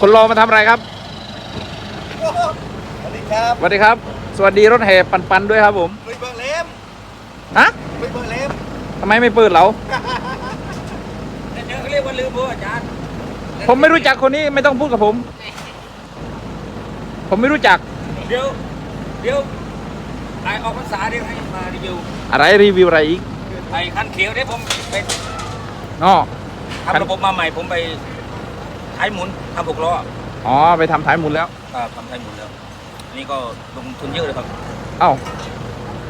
คนรอมาทำอะไรครับ สวัสดีครับสวัสดีครับ สวัสดีรถแห่ปันปันๆด้วยครับผมไม่เบิร์เล็มฮะไม่เบิร์เล็มทำไมไม่เปิดเราแต่เดี๋ยวเขาเรียกว่าลืมโบอาจารย์ผมไม่รู้จักคนนี้ไม่ต้องพูดกับผม ผมไม่รู้จักเดี๋ยวเดี๋ยวไอออกพรรษาเดี๋ยวให้มารีวิวอะไรรีวิวอะไรอีกไอคันเขียวเดี๋ยวผมไปอ๋อทำระบบมาใหม่ผมไป ท้ายหมุนทำหกล้ออ๋อไปทำท้ายหมุนแล้วครับทำท้ายหมุนแล้วอันนี่ก็ลงทุนเยอะเลยครับเอ้า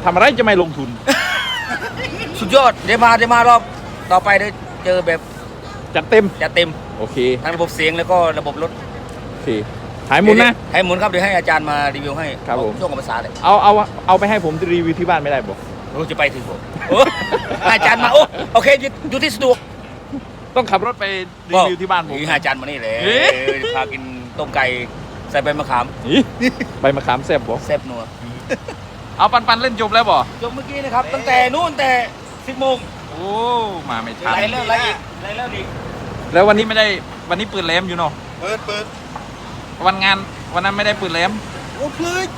ทำอะไรจะไม่ลงทุน สุดยอดเดี๋ยวมาเดี๋ยวมารอบต่อไปเดี๋ยวเจอแบบจัดเต็มจะเต็มโอเคทั้งระบบเสียงแล้วก็ระบบรถโอเคท้ายหมุนนะท้ายหมุนครับเดี๋ยวให้อาจารย์มารีวิวให้ครับผม ช่วงกับภาษาเลยเอาเอาเอาไปให้ผมรีวิวที่บ้านไม่ได้บอก โอ้จะไปถึงผมโอ้อาจารย์มาโอ้โอเคอยู่อยู่ที่สะดวก ต้องขับรถไปรีวิวที่บ้านผมหอาจารย์มานี่เลยเอ๊ะ พากินต้มไก่ใส่ใบมะขามอีใบมะขามแซ่บบอกแซ่บนัวเอาปันปันๆเล่นจบแล้วบ่จบเมื่อกี้นะครับ ตั้งแต่นู่นแต่สิบโมงโอ้มาไม่ทันไรเลิกไรอีกไรเลิกอีกแล้ววันนี้ไม่ได้วันนี้ปืนแหลมอยู่เนาะเปิดเปิดวันงานวันนั้นไม่ได้ปืนแหลมโอ้พลืด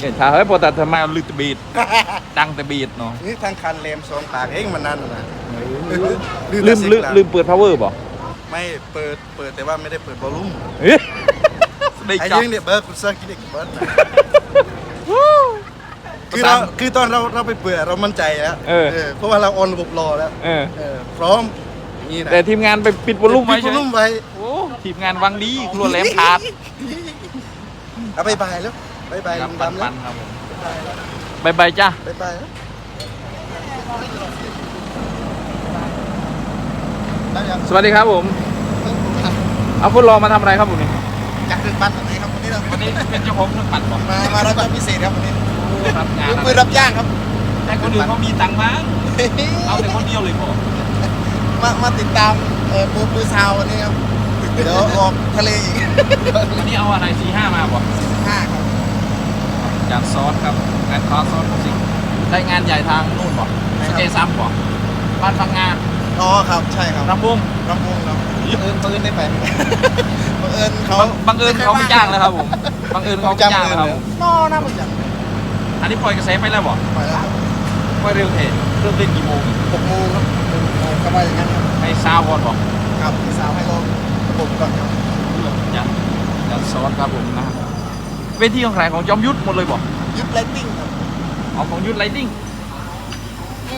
เห็นชาเฮ้ยพอแต่ทำไมเอาลืมแตะบีดดังแต่บีดเนาะนี่ทางคันเลมสองปากเองมันนั่นน่ะ ลืมลืมลืมเปิด power บ่ไม่เปิดเปิดแต่ว่าไม่ได้เปิดบอลลุ่มเฮ้ยได้ไอ้จับยังเนี่ยเบิร์ดคุณเซอร์กินเด็กเบิร์ดนะคือเราคือตอนเราเราไปเปิดเรามั่นใจแล้วเออ เพราะว่าเราออนระบบรอแล้วเออ เออพร้อมอย่างนี่นะแต่ทีมงานไปปิดวอลลุ่มไว้ปิดใช่วอลไหมลุ่มไว้โอ้ทีมงานวังดีกลัวแหลมขาดเอาบายบายแล้วบายบายคลุรับงปันดำแล้ปัวนครับผมบายบายจ้า บายบายแล้ว ได้ยังสวัสดีครับผม เอาฟุตรอมาทำอะไรครับผมนี่จากเครื่องปั้นแบบนี้ครับวันนี้เราวันนี้เป็นเจ้าของเครื่องปั่นบอกมามารับจ้างพิเศษครับวันนี้รับงานมือปืนรับจ้างครับ แต่คนอื่นเขามีตังค์มั้งเอาแต่คนเดียวเลยพอมามาติดตามเอ่อปูปูซาววันนี้ครับเดี๋ยวออกทะเลอีกวันนี้เอาอะไรสี่ห้ามาบ่ห้าครับจานซอสครับงานคอสซอสสิได้งานใหญ่ทางนู่นบ่สเกซัมบ่บ้านฟังงาน อ๋อครับใช่ครับรำบุ้งลำวงครับบังเอิญปืนได้ไปบังเอิญเขาบังบังเอิญเขาไม่จ้างแล้วครับผมบังเอิญเขาไม่จ้างแล้วครับผมนอหน้ามันจังอันนี้ปล่อยกระแสไปแล้วบ่ไปแล้วครับปล่อยเร็วเทเริ่มเล่นกี่โมงหกโมงครับหกโมงก็ไปอย่างนั้นครับให้ซาวก่อนบ่ครับพี่สาวให้ลองระบบก่อนครับจัดจัดซอสครับผมนะเวทีของใครของจอมยุทธหมดเลยบ่ยึดไลติ้งครับอ๋อของยุทธไลติ้ง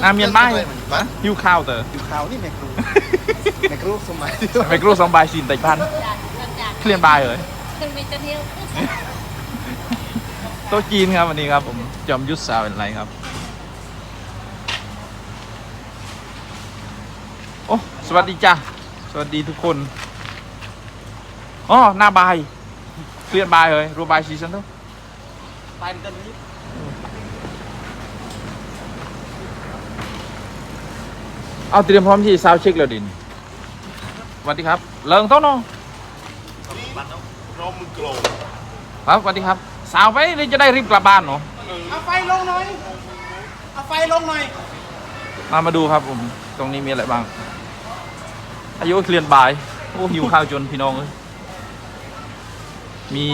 อะเมียนมาฮะฮิวข้าวเตออยู่ข่าวนี่แม่ครูแม่ครูสมัยไปกรูสองใบายสินแต่พันเคลียนบายเลยขึ้นไปจะเที่ยวโต๊ะจีนครับวันนี้ครับ ผมจอมยุทธสาวเป็นไรครับ โอ้ สวัสดีจ้ะสวัสดีทุกคนอ๋อหน้าบาย เคลียนบายเลยรูบายซีซันทุก ไปกันนี้ เอาเตรียมพร้อมที่ซาวเช็คแล้วดินสวัสดีครับเลิงโต๊ะเน้องครับสวัสดีครับ สาวไปเลยจะได้รีบกลับบ้านเนาะเอาไฟลงหน่อย เอาไฟลงหน่อย มามาดูครับผมตรงนี้มีอะไรบ้าง อายุเคลียนบายโอ้หิวข้าวจนพี่น้องเลยมี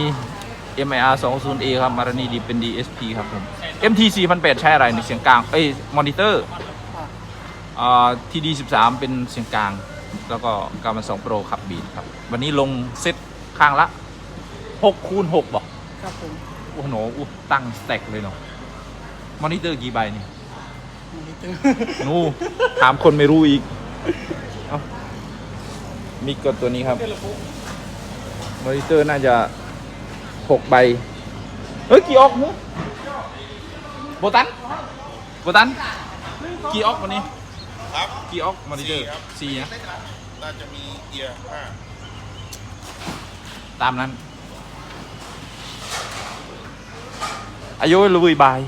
MIR 20A ครับ มารณีดีเป็น DSP ครับผม MT 4008ใช้อะไรในเสียงกลาง เอ้ย มอนิเตอร์ อ่า TD 13 เป็นเสียงกลาง แล้วก็กามัน2 Pro ขับบีทครับ วันนี้ลงเซตข้างละ6คูณ6บอกครับผมโอ้โหอู้ตั้งสแต็กเลยเนาะมอนิเตอร์กี่ใบนี่นู่ถามคนไม่รู้อีกเอ้ามีกดตัวนี้ครับมอนิเตอร์น่าจะหกใบ เฮ้ย กี่ออกเนอะโบตันโบตันกี่ออกวันนี้ ครับกี่ออกมอนิเตอร์สี่ครับสี่นะน่าจะมีเอียร์ห้าตามนั้น อายุลุยบาย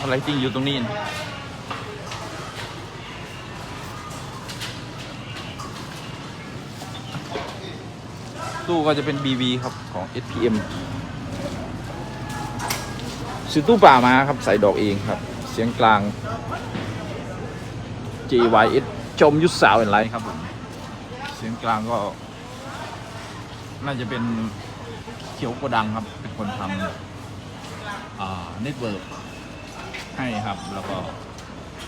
อะไรจริงอยู่ตรงนี้นะตู้ก็จะเป็น BV ครับ ของ SPM ซื้อตู้ป่ามาครับใส่ดอกเองครับ เสียงกลาง JYS ชมยุทธสาวเป็นไรครับผมเสียงกลางก็ น่าจะเป็นเขียวโกดังครับเป็นคนทำอ่าเน็ตเวิร์กให้ครับ แล้วก็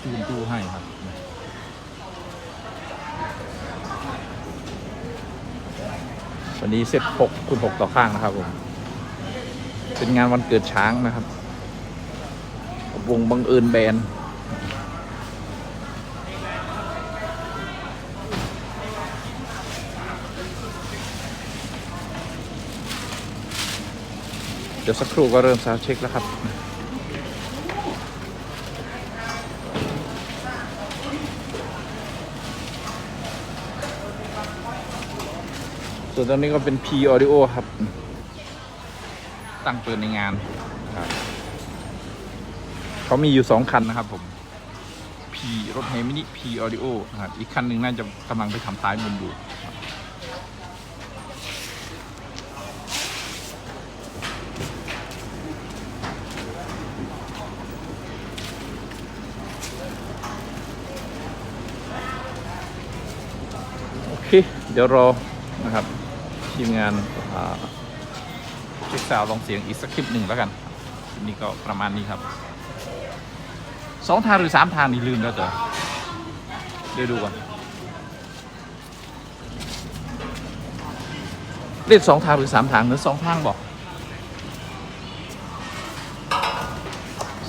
จูนตู้ให้ครับวันนี้เซต6คูณ6ต่อข้างนะครับผม เป็นงานวันเกิดช้างนะครับ วงบังเอิญแบนเดี๋ยวสักครู่ก็เริ่มซาวด์เช็คแล้วครับส่วนตอนนี้ก็เป็น P Audio ครับ ตั้งเปิดในงานครับ เขามีอยู่สองคันนะครับผม P รถเฮมินิ P Audio นะครับ อีกคันหนึ่งน่าจะกำลังไปทำท้ายมุมอยู่ครับโอเคเดี๋ยวรอนะครับทีมงานเช็คซาวลองเสียงอีกสักคลิปหนึ่งแล้วกัน นี้ก็ประมาณนี้ครับ สองทางหรือสามทางนี่ลืมแล้วเจ้ะเดี๋ยวดูก่อนเรียกสองทางหรือสามทางหรือสองทางบอก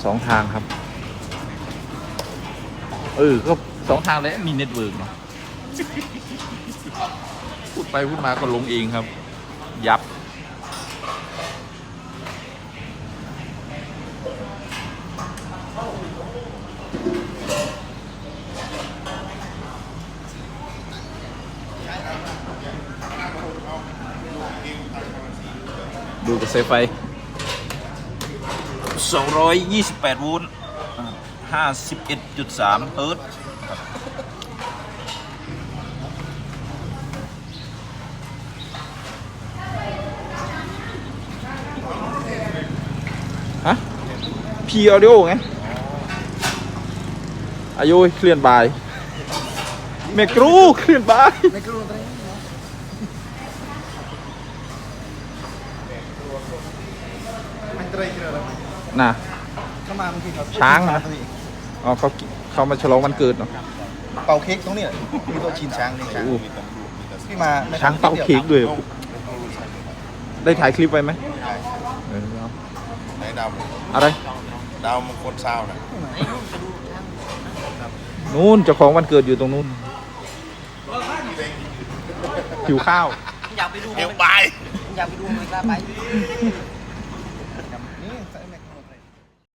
สองทางครับ เออ ก็สองทางแล้วมีเน็ตเวิร์กเนาะพูดไปพูดมาก็ลงเองครับ ยับ ดูกระแสไฟ 228 โวลต์อ่า51.3 เฮิรตซ์ฮะ P Audio ไง อายุเคลื่อนบาย เมกรูเคลื่อนบาย ไม่กลัวอะไรมันเตยเกลืออะไร น่ะเข้ามาเมื่อกี้ครับช้างนะ อ๋อเขากิเขามาฉลองวันเกิดเนาะเป่าเค้กตรงนี้มีตัวชินช้างนี่ช้างโอ้พี่มาไม่ช้างเป่าเค้กด้วย ได้ถ่ายคลิปไปไหมเออเอาไหนดาวอะไรดาวมงคลซาวน่ะนู่นเจ้าของวันเกิดอยู่ตรงนู้นหิวข้าว อยากไปดูเอวบายอยากไปดูไม่กล้าไปนี่ใส่แม็ก